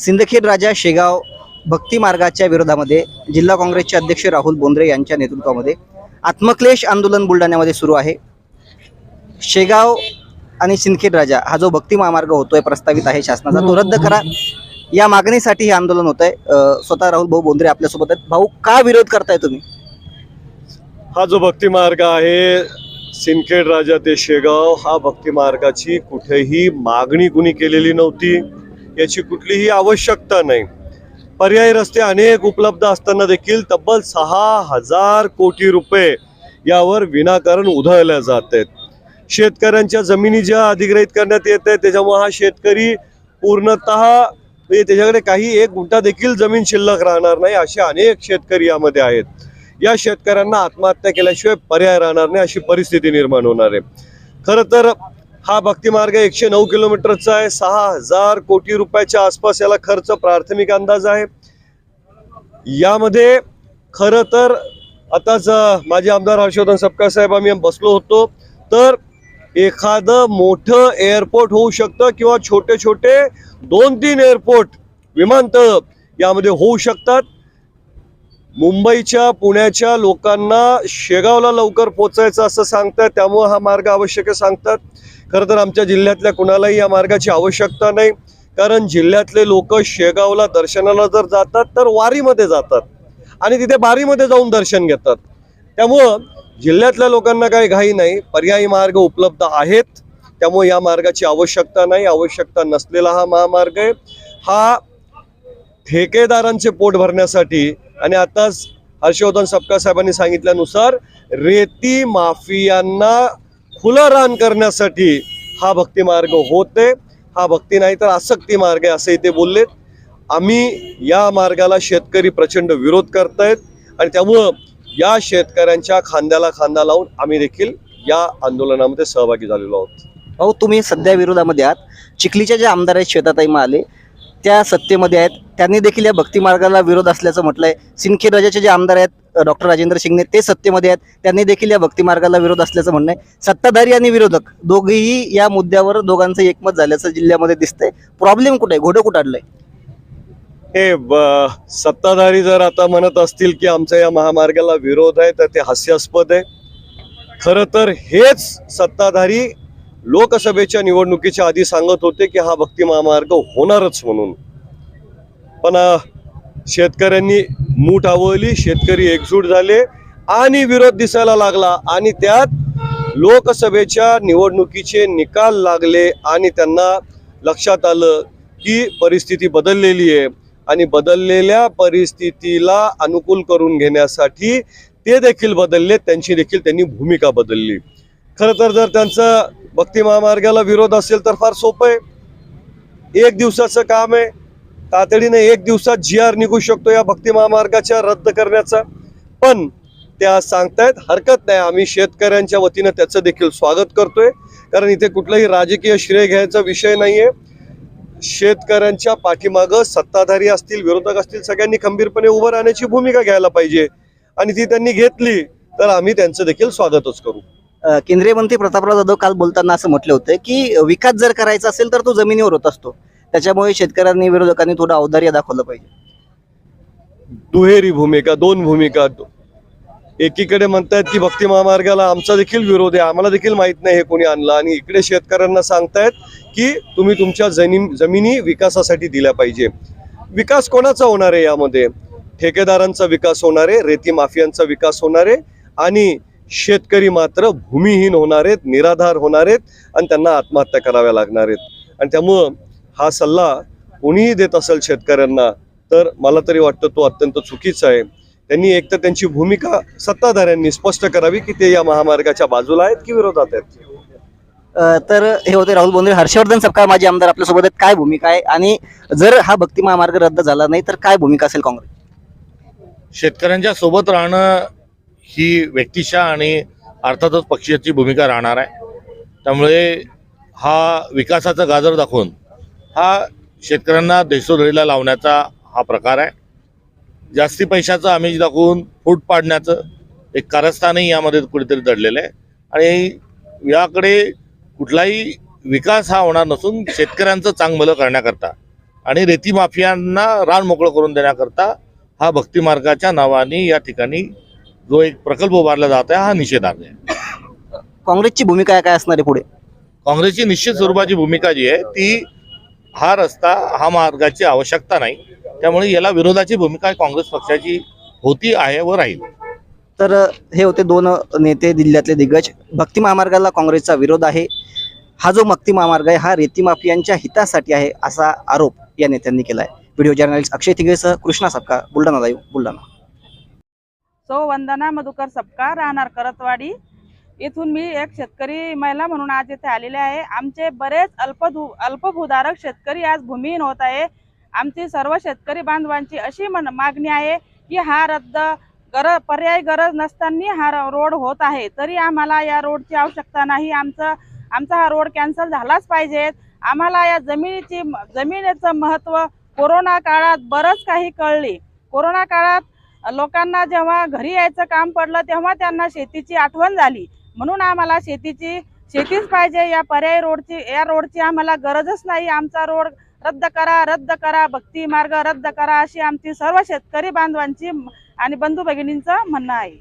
सिंदखेड राजा शेगाव भक्ती मार्गाच्या विरोधामध्ये जिल्हा काँग्रेसचे अध्यक्ष राहुल बोंद्रे यांच्या नेतृत्वामध्ये आत्मक्लेश आंदोलन बुलढाण्यामध्ये सुरू आहे. शेगाव आणि सिंदखेड राजा हा जो भक्ती महामार्ग होतोय प्रस्तावित आहे शासनाचा तो रद्द करा. या मागणीसाठी हे आंदोलन होत आहे स्वतः राहुल भाऊ बोंद्रे आपल्यासोबत आहेत. भाऊ का विरोध करताय तुम्ही? हा जो भक्ती मार्ग आहे सिंदखेड राजा ते शेगाव हा भक्ती मार्गाची कुठेही मागणी कुणी केलेली नव्हती. याची कुठलीही आवश्यकता नाही. पर्यायी रस्ते अनेक उपलब्ध असताना देखील तब्बल सहा हजार कोटी रुपये यावर विनाकारण उधळल्या जात आहेत शेतकऱ्यांच्या जमिनी ज्या अधिग्रहित करण्यात येत आहेत त्याच्यामुळे हा शेतकरी पूर्णतः म्हणजे त्याच्याकडे काही एक गुंठा देखील जमीन शिल्लक राहणार नाही असे अनेक शेतकरी यामध्ये आहेत. या शेतकऱ्यांना आत्महत्या केल्याशिवाय पर्याय राहणार नाही अशी परिस्थिती निर्माण होणार आहे. खरं तर हा भक्ती मार्ग एकशे नऊ किलोमीटरचा आहे. सहा हजार कोटी रुपयाच्या आसपास याला खर्च प्राथमिक अंदाज आहे. यामध्ये खरं तर आताच माझे आमदार हर्षवर्धन सपकाळ साहेब आम्ही बसलो होतो. तर एखादं मोठं एअरपोर्ट होऊ शकतं किंवा छोटे छोटे दोन तीन एअरपोर्ट विमानतळ यामध्ये होऊ शकतात. मुंबईच्या पुण्याच्या लोकांना शेगावला लवकर पोचायचं असं सांगतात त्यामुळं हा मार्ग आवश्यक आहे सांगतात. खरं तर आमच्या जिल्ह्यातल्या कुणालाही या मार्गाची आवश्यकता नाही. कारण जिल्ह्यातले लोक शेगावला दर्शनाला जर जातात तर वारीमध्ये जातात. आणि तिथे बारीमध्ये जाऊन दर्शन घेतात. त्यामुळं जिल्ह्यातल्या लोकांना काही घाई नाही. पर्यायी मार्ग उपलब्ध आहेत. त्यामुळे या मार्गाची आवश्यकता नाही. आवश्यकता नसलेला हा महामार्ग आहे. हा ठेकेदारांचे पोट भरण्यासाठी आणि आताच हर्षवर्धन सपकाळ साहेबांनी सांगितल्यानुसार रेती माफियांना खुलं रान करण्यासाठी हा भक्ती मार्ग होते. हा भक्ती नाही तर आसक्ती मार्ग आहे असंही ते बोललेत. आम्ही या मार्गाला शेतकरी प्रचंड विरोध करतायत आणि त्यामुळं या शेतकऱ्यांच्या खांद्याला खांदा लावून आम्ही देखील या आंदोलनामध्ये सहभागी झालेलो आहोत. अहो तुम्ही सध्या विरोधामध्ये आहात. चिखलीच्या जे आमदार आहेत श्वेताताई माले त्या सत्तेमध्ये आहेत. त्यांनी देखील या भक्ती मार्गाला विरोध असल्याचं म्हटलंय. सिंदखेड राजाचे जे आमदार आहेत डॉक्टर राजेंद्र शिंगणे ते सत्तेमध्ये आहेत. त्यांनी देखील या भक्ती मार्गाला विरोध असल्याचं म्हणणं आहे. सत्ताधारी आणि विरोधक दोघेही या मुद्द्यावर दोघांचं एकमत झाल्याचं जिल्ह्यामध्ये दिसतंय. प्रॉब्लेम कुठे आहे? घोडं कुठं अडलंय हे ब- सत्ताधारी जर आता म्हणत असतील की आमचा या महामार्गाला विरोध आहे तर ते हास्यास्पद आहे. खरं तर हेच सत्ताधारी लोकसभेच्या निवडणुकीच्या आधी सांगत होते की हा भक्ती महामार्ग होणारच म्हणून. पण शेतकऱ्यांनी मूठ आवळली शेतकरी एकजूट झाले आणि विरोध दिसायला लागला आणि त्यात लोकसभेच्या निवडणुकीचे निकाल लागले आणि त्यांना लक्षात आलं की परिस्थिती बदललेली आहे आणि बदललेल्या परिस्थितीला अनुकूल करून घेण्यासाठी ते देखील बदलले त्यांची देखील त्यांनी भूमिका बदलली. खरं तर जर त्यांचं भक्ती महामार्गाला विरोध असेल तर फार सोपं आहे. एक दिवसाचं काम आहे. तातडीने एक दिवसात जी आर निघू शकतो या भक्ती महामार्गाच्या रद्द करण्याचा. पण ते आज सांगतायत हरकत नाही. आम्ही शेतकऱ्यांच्या वतीनं त्याचं देखील स्वागत करतोय. कारण इथे कुठलंही राजकीय श्रेय घ्यायचा विषय नाहीये. शेतकऱ्यांच्या पाठीमागं सत्ताधारी असतील विरोधक असतील सगळ्यांनी खंबीरपणे उभं राहण्याची भूमिका घ्यायला पाहिजे. आणि ती त्यांनी घेतली तर आम्ही त्यांचं देखील स्वागतच करू. केंद्रीय मंत्री प्रतापराव जाधव काल बोलताना असं म्हटलं होतं की विकास जर करायचा असेल तर तो जमिनीवर होत असतो. त्याच्यामुळे शेतकऱ्यांनी विरोधकांनी थोडं औदार्य दाखवलं पाहिजे. दुहेरी भूमिका दोन भूमिका. एकीकडे म्हणतायत की भक्ती महामार्गाला आमचा देखील विरोध आहे आम्हाला देखील माहीत नाही हे कोणी आणलं. आणि इकडे शेतकऱ्यांना सांगतायत की तुम्ही तुमच्या जमीन जमिनी विकासासाठी दिल्या पाहिजे. विकास कोणाचा होणार आहे यामध्ये? ठेकेदारांचा विकास होणार आहे रेती माफियांचा विकास होणार आहे आणि शेतकरी मात्र भूमिहीन होणार आहेत निराधार होणार आहेत आणि त्यांना आत्महत्या कराव्या लागणार आहेत आणि त्यामुळं हा सल्ला कोणीही देत असेल शेतकऱ्यांना तर मला तरी वाटतं तो अत्यंत चुकीचा आहे. त्यांनी एक तर त्यांची भूमिका सत्ताधाऱ्यांनी स्पष्ट करावी की ते या महामार्गाच्या बाजूला आहेत की विरोधात आहेत? तर हे होते राहुल बोंद्रे. हर्षवर्धन सपकाळ माजी आमदार आपल्यासोबत आहेत. काय भूमिका आहे? आणि जर हा भक्ती महामार्ग रद्द झाला नाही तर काय भूमिका असेल काँग्रेस? शेतकऱ्यांच्या सोबत राहणं ही व्यक्तिशा आणि अर्थातच पक्षाची भूमिका राहणार आहे. त्यामुळे हा विकासाचा गाजर दाखवून हा शेतकऱ्यांना देशोधडीला लावण्याचा हा प्रकार आहे. जास्ती पैशाचं आमिष दाखवून फूट पाडण्याचं एक कारस्थानही यामध्ये कुठेतरी दडलेलं आहे. आणि याकडे कुठलाही विकास हा होणार नसून शेतकऱ्यांचं चांगलं करण्याकरता आणि रेती माफियांना रान मोकळं करून देण्याकरता हा भक्ती मार्गाच्या नावाने या ठिकाणी जो एक प्रकल्प उभारला जात आहे हा निषेधार्ह आहे. काँग्रेसची भूमिका काय असणार आहे पुढे? काँग्रेसची निश्चित स्वरूपाची भूमिका जी आहे ती हा रस्ता हा मार्गाची आवश्यकता नाही. त्यामुळे याला विरोधाची भूमिका काँग्रेस पक्षाची होती आहे व राहील. तर हे होते दोन नेते जिल्ह्यातले दिग्गज. भक्ती महामार्गाला काँग्रेसचा विरोध आहे. हा जो भक्ती महामार्ग आहे हा रेती माफियांच्या हितासाठी आहे असा आरोप या नेत्यांनी केला आहे व्हिडिओ जर्नलिस्ट अक्षय तिगेसह कृष्णा सपका बुलढाणा लाईव्ह बुलढाणा. सौ वंदना मधुकर सपका राहणार करतवाडी. इथून मी एक शेतकरी महिला म्हणून आज इथे आलेले आहे. आमचे बरेच अल्पधू अल्पभूधारक शेतकरी आज भूमिहीन होत आहे. आमची सर्व शेतकरी बांधवांची अशी मन मागणी आहे की हा रद्द गर पर्यायी गरज नसताना हा र- रोड होत आहे. तरी आम्हाला या रोडची आवश्यकता नाही. आमचं आमचा हा रोड कॅन्सल झालाच पाहिजे. आम्हाला या जमिनीची जमिनीचं महत्त्व कोरोना काळात बरंच काही कळले. कोरोना काळात लोकांना जेव्हा घरी यायचं काम पडलं तेव्हा त्यांना शेतीची आठवण झाली. म्हणून आम्हाला शेतीची शेतीच पाहिजे. या पर्यायी रोडची या रोडची आम्हाला गरजच नाही. आमचा रोड रद्द करा रद्द करा भक्ती मार्ग रद्द करा अशी आमची सर्व शेतकरी बांधवांची आणि बंधू भगिनींचं म्हणणं आहे.